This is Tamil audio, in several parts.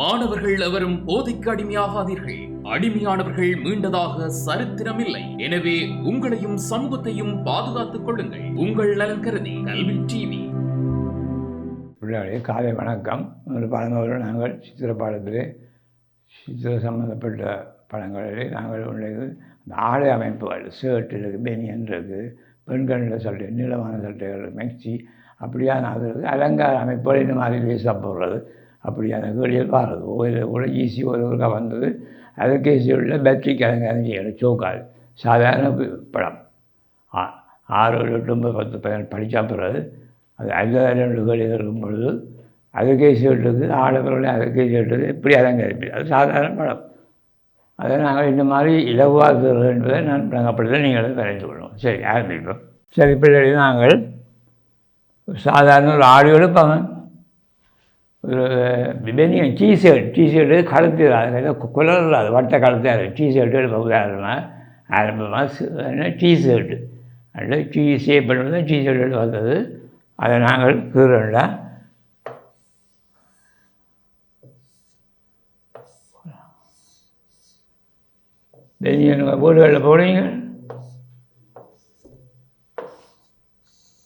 மாணவர்கள் எவரும் போதைக்கு அடிமையாகாதீர்கள். அடிமையானவர்கள் மீண்டதாக சரித்திரமில்லை. எனவே உங்களையும் சமூகத்தையும் பாதுகாத்துக் கொள்ளுங்கள். உங்கள் நலன் கருதி கல்வி டிவி. பிள்ளைகளே காலை வணக்கம். ஒரு பழங்கள் நாங்கள் சித்திர பாடத்திலே சித்திர சம்பந்தப்பட்ட படங்களிலே நாங்கள் உள்ளது. அந்த ஆடை அமைப்புகள் ஷர்ட் இருக்குது பெனியன் இருக்குது பெண்களில் சட்டை நீளமான சட்டைகள் மெக்சி அப்படியான அது இருக்குது அலங்கார அமைப்புகள் இந்த மாதிரி லேசாக போடுறது அப்படியான கேள்விகள் வாரது ஒரு கூட ஈஸி ஒரு ஒருக்கா வந்தது. அதுக்கு உள்ள பேட்டரிக்கு அலங்காரம் செய்யணும் சோக்கால் சாதாரண படம் ஆ- ஆறு எட்டு ஒன்பது பத்து பதினெட்டு படித்தா பிறகு அது அந்த ரெண்டு கேள்விகள் இருக்கும் பொழுது அதுக்கே சீட்டுக்கு ஆடவர்களே அதுக்கே சீட்டுக்கு இப்படி அலங்கரிப்பது அது சாதாரண படம் அதை நாங்கள் இந்த மாதிரி இலவாக்குறது என்பதை நான் விளங்கப்படுத்த நீங்களும் வரைந்து கொள்வோம் சரி ஆரம்பிப்போம். சரி பிள்ளைகள் நாங்கள் சாதாரண ஒரு ஆடியோடு எடுப்பாங்க ஒரு பெனியன் டிஷர்ட் டிஷர்ட்டு கழுத்து அது குலரில் அது வட்ட கழுத்து டிஷர்ட்டு எடுப்போம் உதாரணமாக ஆரம்பமாக என்ன? டிஷர்ட்டு அந்த டீ ஷேப் பண்ணுறது டிஷர்ட் வந்தது. அதை நாங்கள் கீறண்டா பெனியன் வீடுகளில் போடுவீங்க?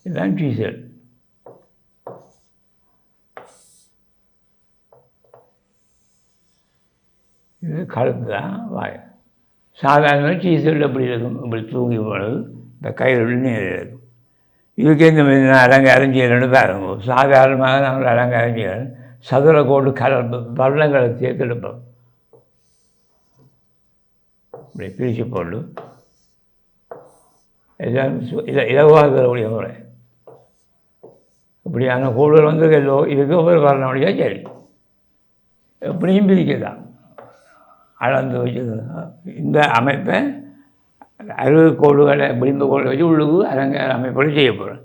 இதுதான் டிஷர்ட் இது கழுத்து தான் வாய் சாதாரணமாக டீஷர்ட் அப்படி இருக்கும். இப்படி தூங்கி போனது இந்த கயிறு நீர் இருக்கும். இதுக்கு இந்த மாதிரி நான் அலங்காரம் செய்யணும்னு பாருங்க. சாதாரணமாக நாங்கள் அலங்காரம் செய்யணும். சதுர கோடு கலர் வர்ணங்களை சேர்த்தெடுப்போம். இப்படி பிரித்து போட்டு. எல்லாம் சு- இல இலவாகக்கூடிய முறை. இப்படியான கோடுகள் வந்து எல்லோ இதுக்கு ஒரு வரணுடைய சரி. எப்படியும் பிரிக்கலாம் அளந்து வச்சு இந்த அமைப்பை அறுபது கோடுகளை விளிம்பு கோடு வச்சு உள்ளுக்கு அரங்க அமைப்போடு செய்ய போகிறோம்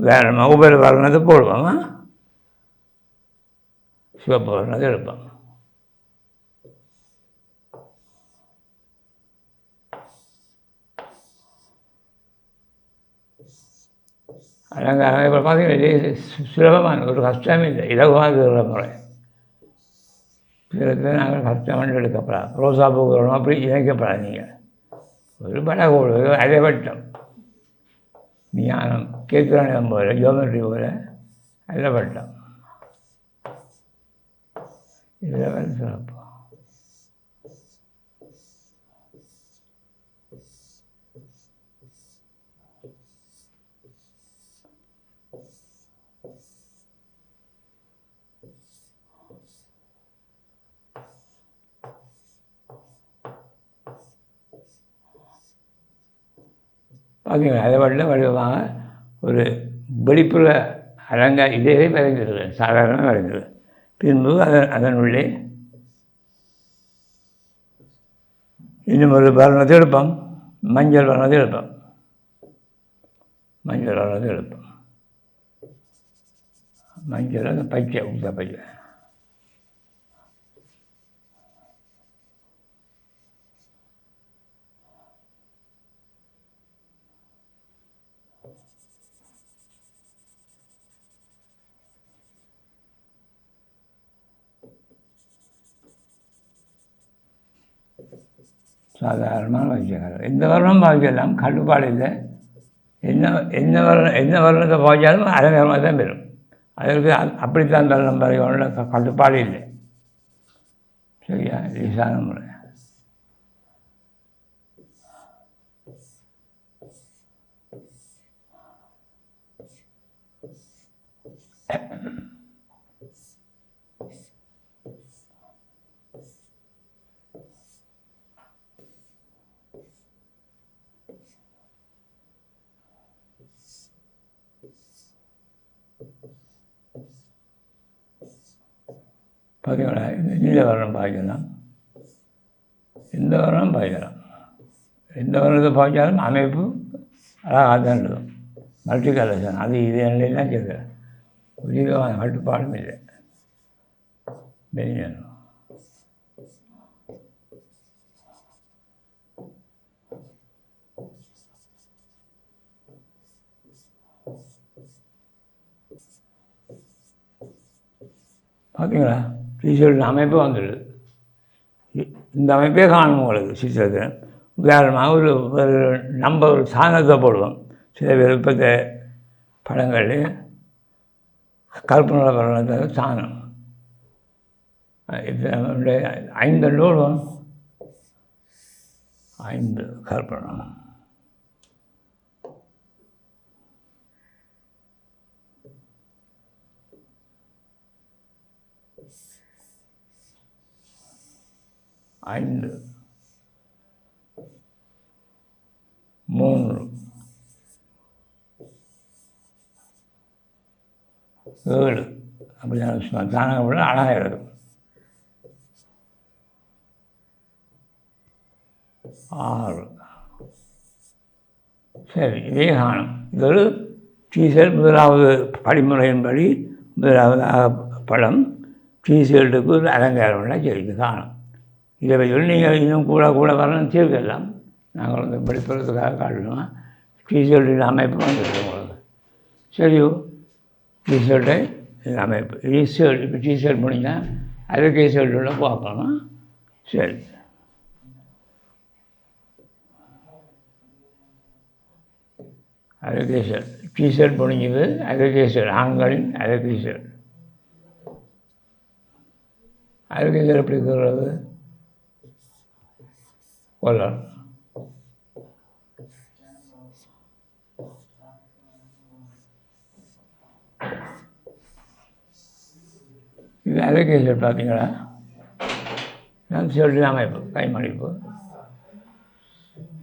வேறு ஒவ்வொரு வர்ணத்தை போடுவோமா. சிவப்பு வர்ணத்தை எடுப்பாங்க அலங்காரம் இப்போ பார்த்தீங்கன்னா சுலபமான ஒரு கஷ்டமே இல்லை. இலகுவாக முறை. சில நாங்கள் சத்தமன்று எடுக்கப்படாது. ரோசா பூ வரணும் அப்படி இணைக்கப்படாது நீங்கள் ஒரு படகோடு அரைவட்டம் ஞானம் கேட்குறான போல ஜோமெட்ரி போல அரைவட்டம் இதில் வந்து சிறப்பு பார்த்தீங்களா அதை விட வடிவமாக ஒரு வெளிப்புற அலங்கா இதே வரைந்திருக்கிறேன் சாதாரணமாக வரைந்திருக்கிறேன் பின்பு அதன் அதனுள்ளே இன்னும் ஒரு வர்ணத்தை எடுப்போம். மஞ்சள் வர்ணத்தை எடுப்போம். மஞ்சள் வர்ணத்தை எடுப்போம். மஞ்சள் அந்த பச்சை உத்த பச்சை. சாதாரணமான பாவிக்கலாம் எந்த வர்ணம் பாவிக்கலாம் கட்டுப்பாடு இல்லை என்ன என்ன வர்ணம் என்ன வர்ணத்தை பாவிச்சாலும் அலங்காரமாக தான் பெறும். அதற்கு அப்படித்தான் வர்ணம் பாவிக்கணும் கட்டுப்பாடு இல்லை. சரியா? ஈசான முறை. Yeah. ஓகேங்களா? இந்த வருடம் வர்ணம் பாய்க்கலாம் எந்த வருடம் பாய்க்கலாம் எந்த வருடத்தை பாய்ச்சாலும் அமைப்பு அழகாக தான் இருக்கும் மல்டி கலர்ஷன் அது இது எல்லாம் கேட்குறேன் ஒரு விதமான கட்டுப்பாடும் இல்லை. பெரியன் பார்த்தீங்களா டிஷர்ட் அமைப்பு வந்துடுது இந்த அமைப்பே காணும் உங்களுக்கு சித்திரத்தில் உதாரணமாக ஒரு ஒரு நம்ம ஒரு சாணத்தை போடுவோம். சில விருப்பத்த படங்களில் கற்பனை படத்தை சாணம் இது நம்மளுடைய ஐந்து நூலும் ஐந்து கற்பனை. ஐந்து. மூன்று. ஏழு. அப்படியான சொன்னால் தானாக விட அழகாக இருக்கும் ஆறு. சரி இதே காணும். இது டீசல் முதலாவது படிமுறையின்படி முதலாவது படம் டீசல்ட்டுக்கு ஒரு அலங்காரம்லாம் செய்து காணும். இதை நீங்கள் இன்னும் கூட கூட வரணும் தீர்க்கலாம் நாங்கள் வந்து படிப்புறதுக்காக காட்டணும் டீசர்ட்டின் அமைப்பு வந்துருக்கு உங்களுக்கு. சரியோ டீஷர்ட்டை அமைப்பு. டிஷர்ட் இப்போ டிஷர்ட் முடிஞ்சால் அதுக்கு ஷர்ட்டோட பார்க்கணும். சரி. அலகேஷர் டிஷர்ட் முடிஞ்சது அலகேஷர் ஆண்களின் அலகேஷர் அலகேஷர் எப்படி இருக்கிறது? Voilà. இது அலகேஷர் பார்த்தீங்களா? நான் ஷர்ட்டு அமைப்பு கைமடிப்பு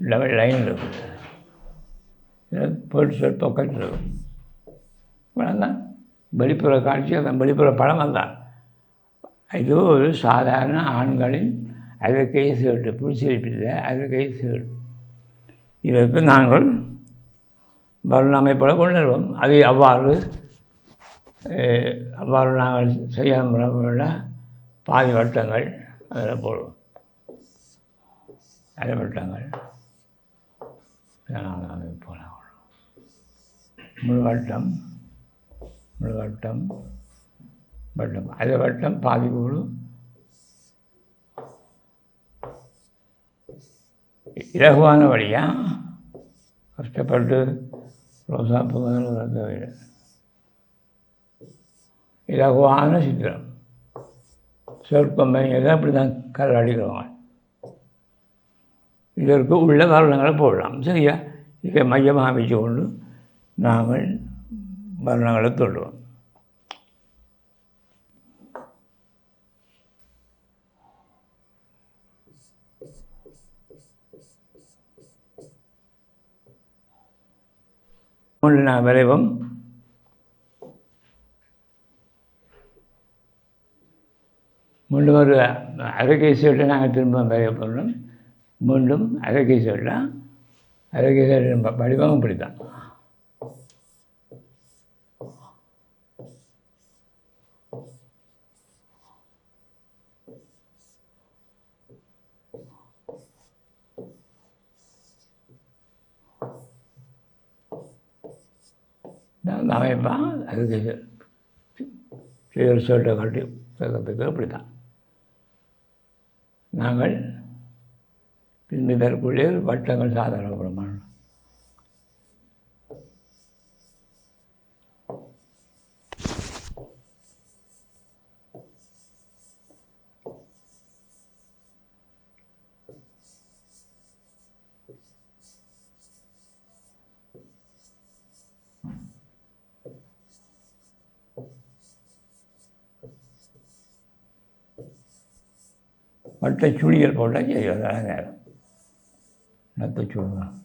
லெவல் லைன் இருக்குது பேர்ட் ஷர்ட் பாக்கெட் இருக்கும் படம் தான் வெளிப்புற காட்சி அதான் வெளிப்புற படம் தான் இது ஒரு சாதாரண ஆண்களின் அதற்கை ஷர்ட்டு பிடிச்சிருப்பில்லை கை ஷர்ட் இதற்கு நாங்கள் வருண கொண்டிருவோம் அது அவ்வாறு அவ்வாறு நாங்கள் செய்ய முறைப்பட பாதி வட்டங்கள் அதில் போடுவோம் அரை வட்டங்கள். இதெல்லாம் அமைப்போம் முழுவட்டம் முழுவட்டம் வட்டம். அது வட்டம் பாதி கூடும் இலகுவான வழியாக கஷ்டப்பட்டு ரோசா புகழ் தவிர இலகுவான சித்திரம். சொற்பம் எதை அப்படி தான் கல் அடிக்கிறவங்க இதற்கு உள்ள வர்ணங்களை போடலாம். சரியா? இதை மையமாக அமைச்சு கொண்டு நாங்கள் வர்ணங்களை தொடுவோம். ஒன்று நான் விரைவும். மீண்டும் ஒரு அரைக்கை சீட்டை நாங்கள் திரும்ப விரைவு பண்ணோம் மீண்டும் அரைக்கை சீட்டா அரைக்கை சொல்ல வடிவம் இப்படி தான் அமைப்பான் அதுக்கு ரிசல்ட்டை கட்டி சேர்க்கறதுக்கு அப்படி தான் நாங்கள் பின்பு இதற்குள்ளே வட்டங்கள் சாதாரண பிரமாணம். பட்டை சுழிகள் போட்டால் செய்வது அழகாக என்னத்தை சொல்லலாம்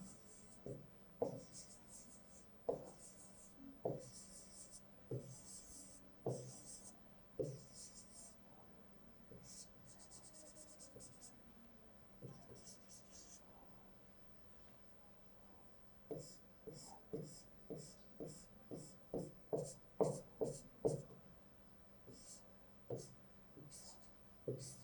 Thank you.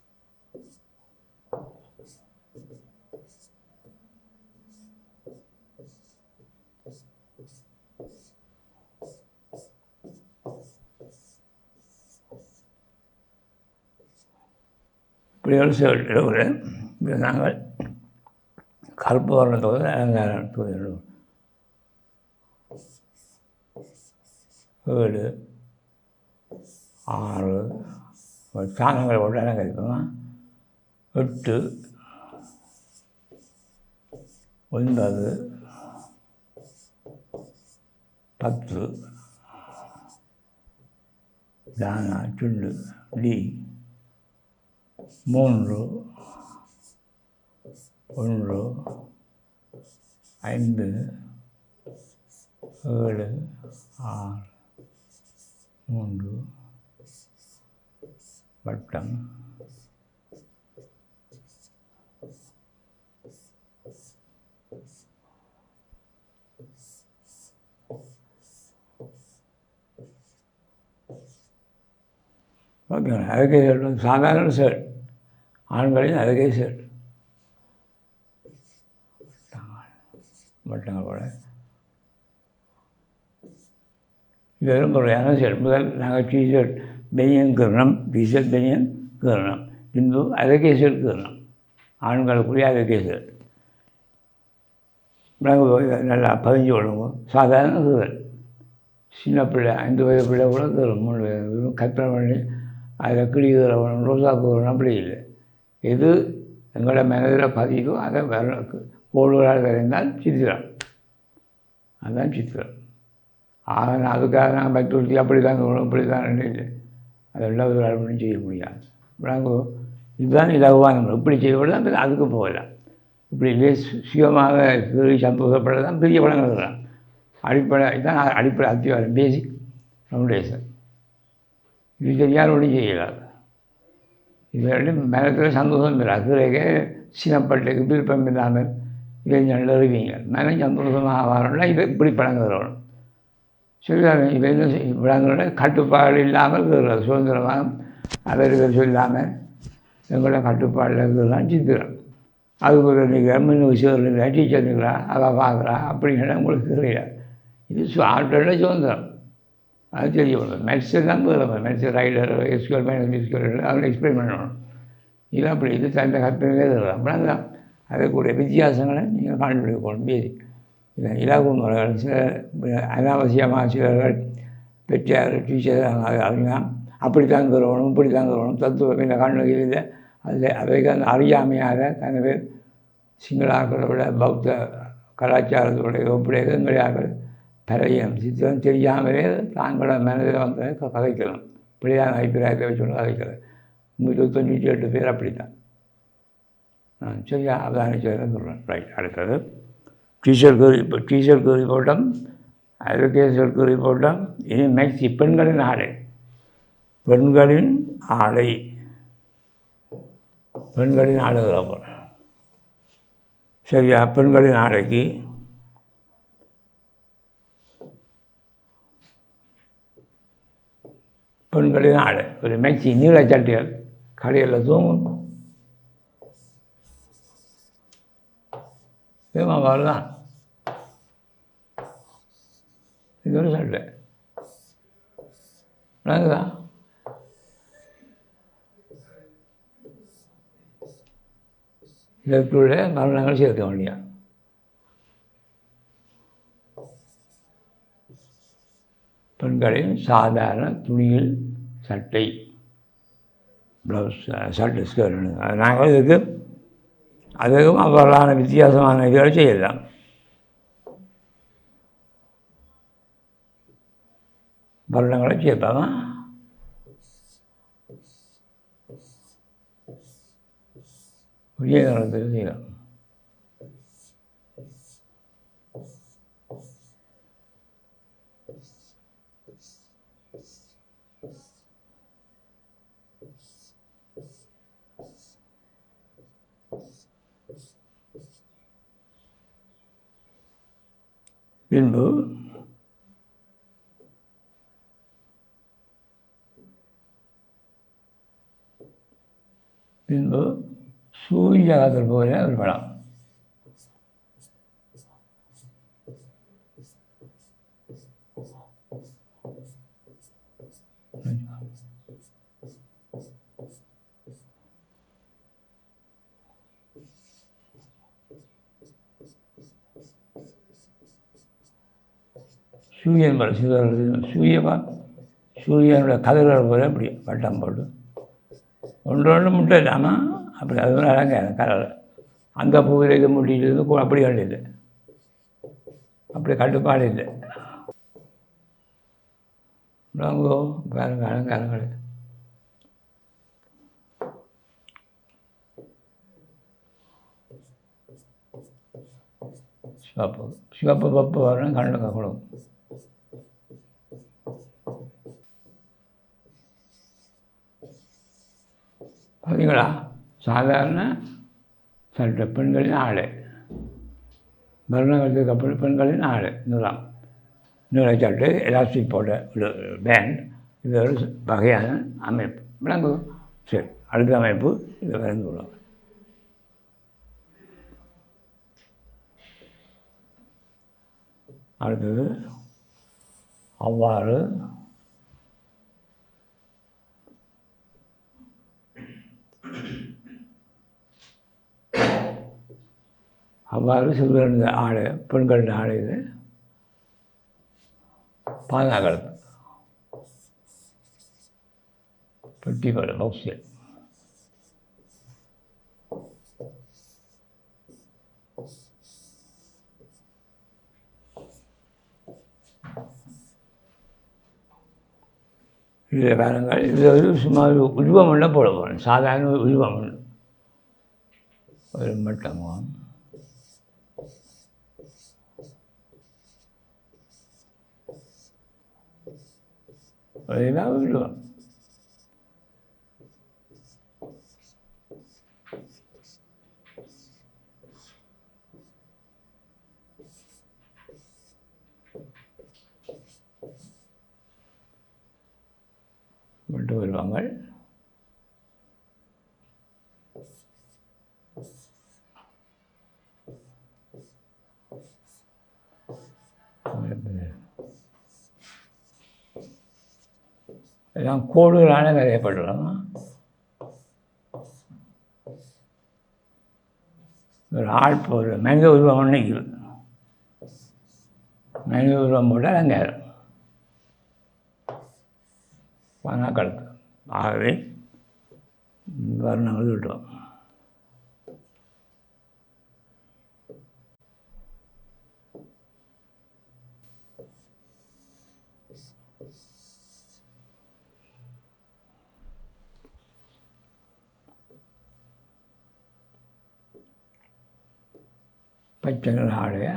ஷர்ட் ஒரு நாங்கள் கருப்பு வர்ணத்தோடு அலங்காரம் தூவிடுவோம் ஏழு ஆறு சாணங்களை போட்டு அலங்கரிப்போம். எட்டு ஒன்பது பத்து தானா சுண்டு டி மூன்று ஒன்று ஐந்து ஏழு ஆறு மூன்று வட்டம் ஓகே அதுக்கு சாதாரண சார். ஆண்களின் அழகை ஷர்ட் வட்டங்கள் கூட இது வெறும் முறையான ஷர்ட் முதல் நாங்கள் டிஷர்ட் பெனியன் கீரணம் டிஷர்ட் பெனியன் கீரணம். பின்பு அழகை ஷர்ட் கீரணம். ஆண்களுக்குரிய அழகை ஷர்ட் நாங்கள் நல்லா பதிஞ்சு விடுவோம் சாதாரண கீரல் சின்ன பிள்ளை ஐந்து வயது பிள்ளை கூட மூணு வயது. கற்பனை பண்ணி அதை கிளி கீறவனும் ரோசா கீறணும் அப்படி இல்லை. எது எங்களோட மனதில் பதியுதோ அதை வர கோடுகளால் வரைந்தால் சித்திரம். அதுதான் சித்திரம். ஆக நான் அதுக்காக நான் பக்தி அப்படி தான் இப்படி தான் இல்லை அதெல்லாம் ஒரு ஒன்றும் செய்ய முடியாது. நாங்கள் இதுதான் இலகுவான இப்படி செய்யப்படலாம் அதுக்கு போகலாம். இப்படி இல்லை சுயமாக கீறி தான் பெரிய படங்கள் தான் அடிப்படை இதுதான் அடிப்படை அத்தியாவரம் பேசிக் ஃபவுண்டேஷன் இது தெரியாத ஒன்றும் செய்யலாம். இது ரெண்டும் சந்தோஷம் இல்லை. அக்கறைக்கு சின்னப்பட்டுக்கு விருப்பம் இல்லாமல் இளைஞர்கள் இருக்கீங்க மனம் சந்தோஷமாக வரணும்னா இதை இப்படி பழங்குறோம் சொல்லுவாங்க இப்போ என்ன கட்டுப்பாடு இல்லாமல் இருக்கிறது சுதந்திரமாக அவர்கள் சொல்லாமல் எங்களோட கட்டுப்பாடில் இருக்கிறதான் சித்திரம் அதுக்கு ஒரு நிற்கிறா மின் விஷயம் நிற்கிறா டீச்சர் நிற்கிறா அவள் பார்க்குறா அப்படிங்கிற உங்களுக்கு தெரியல. இது ஆட்டோட சுதந்திரம். அது தெரிய வரும் மேட்ஸ் தான் போகிறோம் மேட்ஸ் ரைடர் எஸ்கூல் மைனஸ் மிஸ்கூல் அவனை எக்ஸ்பிளைன் பண்ணணும். இது அப்படி இது தந்த கற்பனை தரும் அப்படின்னா தான் அதற்குரிய வித்தியாசங்களை நீங்கள் கண்டுபிடிக்கணும் பேசி இதை இலா முறைகள் சில அனாவசியமாக சிலர்கள் பெற்றார் டீச்சர் அவங்க அப்படித்தான் தருவணும் இப்படி தான் தருவணும் தத்துவம் இந்த கண்ணுகளில் அதில் அவைக்கு அந்த அறியாமையாக தனது சிங்களாக்களை விட பௌத்த கலாச்சாரத்துடைய ஒப்படைய எங்களையாக்கள் பரையும் சித்தம் தெரியாமலே தாங்களோட மனதில் வந்து கதைக்கணும். பிள்ளையான அபிப்பிராயத்தை வச்சு கதைக்கிறது. நூற்றி தொண்ணூற்றி எட்டு பேர் அப்படி தான் சரியா? அதான் சொல்கிறேன் ரைட் அடுத்தது. டீச்சர் கூறி இப்போ டீச்சர் கூறி போட்டோம் அட்வொகேசர் கூறி போட்டோம் இனி மேக்ஸி பெண்களின் ஆடை. பெண்களின் ஆடை. பெண்களின் ஆடுகிற போகிறேன் சரியா? பெண்களின் ஆடைக்கு பெண்களின் ஆடை. ஒரு மேக்சி சட்டைகள் கடையில் தூங்கும். ஏமா வரலாம் இது ஒரு சட்டை விளங்குதா இதற்குள்ளே மரணங்கள் சேர்க்க வேண்டிய பெண்களின் சாதாரண துணியில் சட்டை ப்ளவுஸ் சட்டை ஸ்கர்ட் நாங்கள் இதுக்கு அதுக்கும் அவர்களான வித்தியாசமான இதுகளை செய்யலாம். வருடங்களை சேர்த்தாதான் உரிய காலத்தில் செய்யலாம். பின்பு பின்பு சூரிய சூரியகாதல் போல அவர் படம் சூரியன் போல சிதறது சூரியமாக சூரியனோட கதிர்கள் போல அப்படி வட்டம் போட்டு. ஒன்று ஒன்று முட்டை இல்லாமல் அப்படி அது ஒரு கலர். அந்த பூவில் இது முட்டிட்டு அப்படி வேண்டியது அப்படி கட்டுப்பாடு இல்லை. விளங்கோ பாருங்க அலங்காரங்கள். சிவப்பு சிவப்பு பப்பு வரணும் கண்ணுக்கு கொடுக்கும் பார்த்தீங்களா சாதாரண சட்ட பெண்களின் ஆடு. மரணத்துக்கு அப்புறம் பெண்களின் ஆடு. நிறம் நூலை சட்டு எலாஸ்டிக் போட்ட ஒரு பேண்ட். இது ஒரு வகையான அமைப்பு. விளங்கும் சரி அடுத்த அமைப்பு இது வரைந்து விடுவோம் அடுத்தது அவ்வாறு அவ்வாறு சிறுவர்கள் ஆடை பெண்களின் ஆடை பாதுகாக்கிறது. பெட்டி பல பௌசியல் இதில் வேறுங்கள் இதில் ஒரு சும்மா ஒரு உருவம் ஒன்று போட போகிறேன் சாதாரண உருவம் ஒரு மட்டமாக அதுதான் உருவம் கொண்டு வருவாங்க எல்லாம் கோடுகளான வரையப்படலாம் ஒரு ஆள் ஒரு மனித உருவம் ஒன்று மனித உருவம் போட்டால் அலங்காரம் பணக்கடத்து ஆகவே வர்ணங்கள் விட்டோம் பச்சை நிற ஆடையா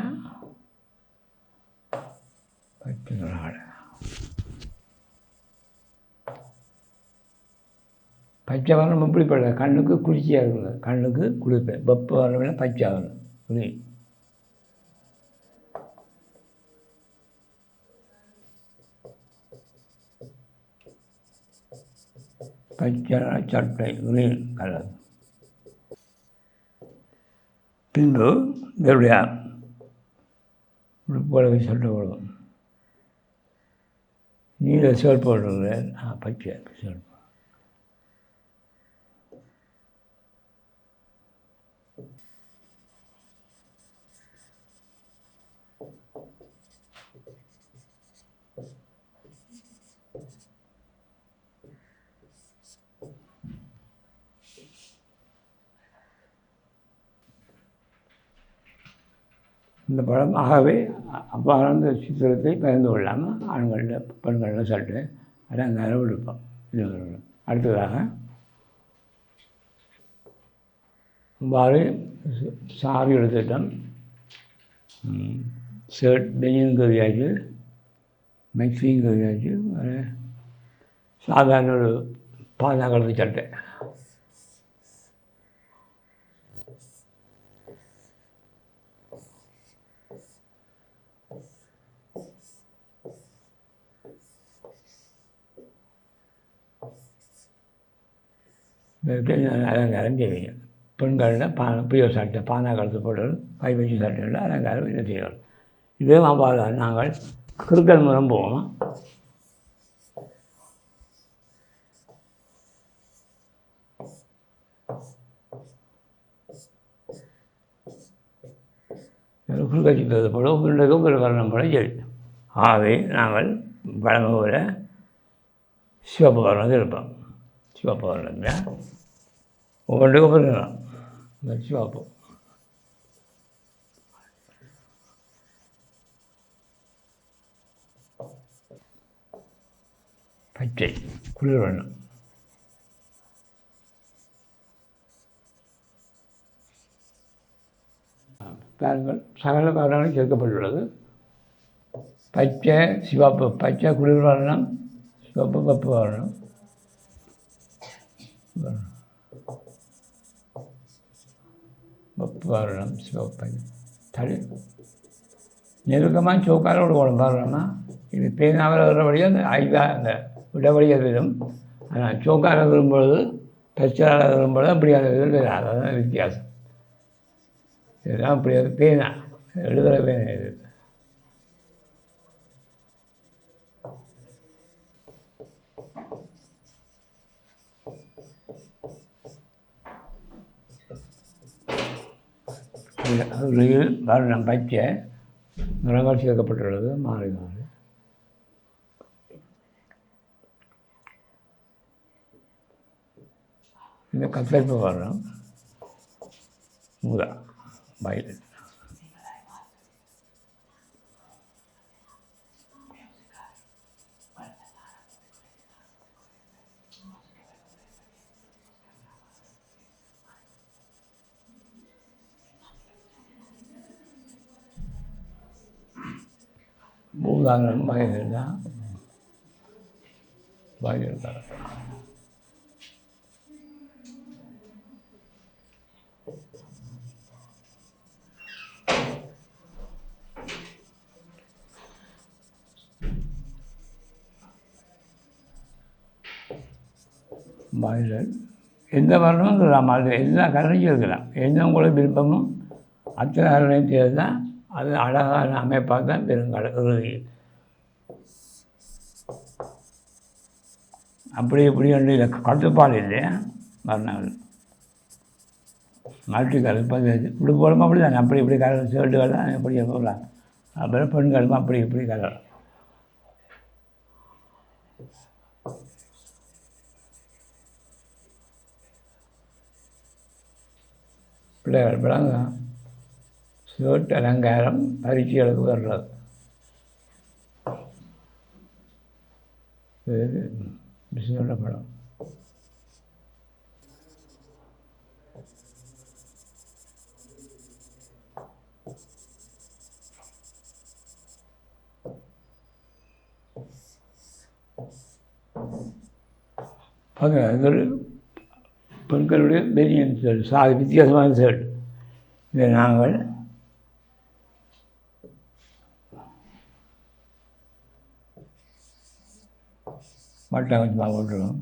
பச்சை வரணும் எப்படி பட கண்ணுக்கு குளிர்ச்சியாக இருக்குது கண்ணுக்கு குளிர்ப்பேன் வெப்ப வரணும்னா பச்சை ஆகணும் குளி பச்சை சட்டை கிரீன் கலர். பின்பு இதனுடைய உடுப்புகளை சட்டை போடுவோம் நீல சிவல் போடுறது ஆ பச்சை சிவல் இந்த படம் ஆகவே அவ்வாறான சித்திரத்தை பகிர்ந்து கொள்ளாமல் ஆண்களில் பெண்களில் சட்டு அதை அந்த அளவு எடுப்போம் அடுத்ததாக இவ்வாறு ச- சாவி எடுத்துட்டோம். ஷர்ட் பெனியும் கவியாச்சு மெக்ஸியும் கவியாச்சு சாதாரண ஒரு பாதுகாக்கிறது சட்டை அலங்காரம் செய்வீங்க. பெண்களில் பா பியோ சட்டை பானா கழுத்து போடுறது வச்சு சட்டையில் அலங்காரம் இதை செய்வோம் இதே மாதிரி நாங்கள் கிருக்கல் மூலம் போவோம்? குறுக்கச்சி போல உருண்டைக்கு ஒரு வர்ணம் போட சரி ஆகவே நாங்கள் வழங்குகிற சிவப்பு வர்ணத்தில் இருப்போம். சிவப்பு வர்ணத்தில் ஒவ்வொன்றுக்கும் பிறக்கலாம் இந்த சிவப்பு பச்சை குளிர் வண்ணம். பாருங்கள் சகல காரணங்களும் சேர்க்கப்பட்டுள்ளது. பச்சை சிவப்பு பச்சை குளிர் வர்ணம் சிவப்பு பப்பு வர்ணம் வரணும் சிவப்பை தலை நெருக்கமாக சோக்காரோடு போகணும் பாருங்கம்மா இது பேனாவில் வர வழியாக அந்த ஐதா அந்த விடவழியாக வரும் ஆனால் சோக்கார வரும்பொழுது தச்சால வரும்பொழுது அப்படி அதை இதில் அதுதான் வித்தியாசம் இதெல்லாம் அப்படி அது பேனா எழுதுகிற பேனா இது அதில் வர்ணம் பச்சை நிறங்கள் சேர்க்கப்பட்டுள்ளது மாறி மாறி. இந்த கத்தரிப்பு வர்றோம். முதா வயலட் உதாரணம் வயலட் தான் வயலட் தான் வயலட் எந்த வரணும் இருக்கலாம் அது எல்லா கலரையும் இருக்கலாம் எந்த உங்களுக்கு விருப்பமும் அத்தனை கலரையும் சேர்த்து தான் அது அழகான அமைப்பாக தான் பெருங்கடை இறுதியில் அப்படி இப்படி ஒன்று இல்லை கட்டுப்பாடு இல்லையா மறுநாள். மல்டி கலர் இப்படி போகிறோமா அப்படி தானே. அப்படி இப்படி கலர் ஷர்ட்டுகள் இப்படி போகலாம் அப்புறம் பெண்களுக்கும் அப்படி இப்படி கலர். பிள்ளைகள் விளங்க சிவட்டு அலங்காரம் பரீட்சைகளுக்கு வர்றது இது விஷ்ணுவோட படம் அது பெண்களுடைய பெரியன் ஷர்ட் சாதி வித்தியாசமான ஷர்ட் இதை நாங்கள் மட்டை கொஞ்சமாக போட்டுருக்கோம்.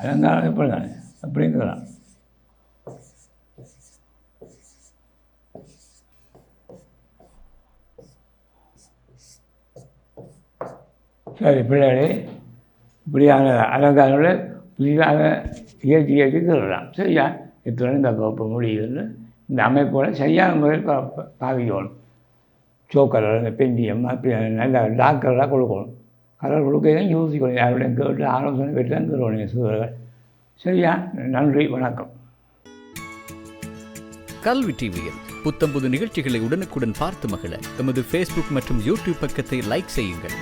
அலங்காரம் எப்படி தானே அப்படிங்கிறான் சரி பிள்ளைகளே இப்படியான அலங்காரங்களை புதிதாக ஏற்றி ஏற்றி திருடலாம். சரியா? இத்துடன் இந்த வகுப்பு முடியுதுன்னு இந்த அமைப்போட சரியான முறையில் பா பாவிக்கணும் சோக்கலர் இந்த பெண்டியம் அப்படி நல்ல கொடுக்கணும். கலர் கொடுக்க தான் யோசிக்கணும். யாருடைய கேட்டு ஆலோசனை கேட்டு தான் தருவாங்க சரியா? நன்றி வணக்கம். கல்வி டிவியில் புத்தம்புது நிகழ்ச்சிகளை உடனுக்குடன் பார்த்து மகிழ. எமது ஃபேஸ்புக் மற்றும் யூடியூப் பக்கத்தை லைக் செய்யுங்கள்.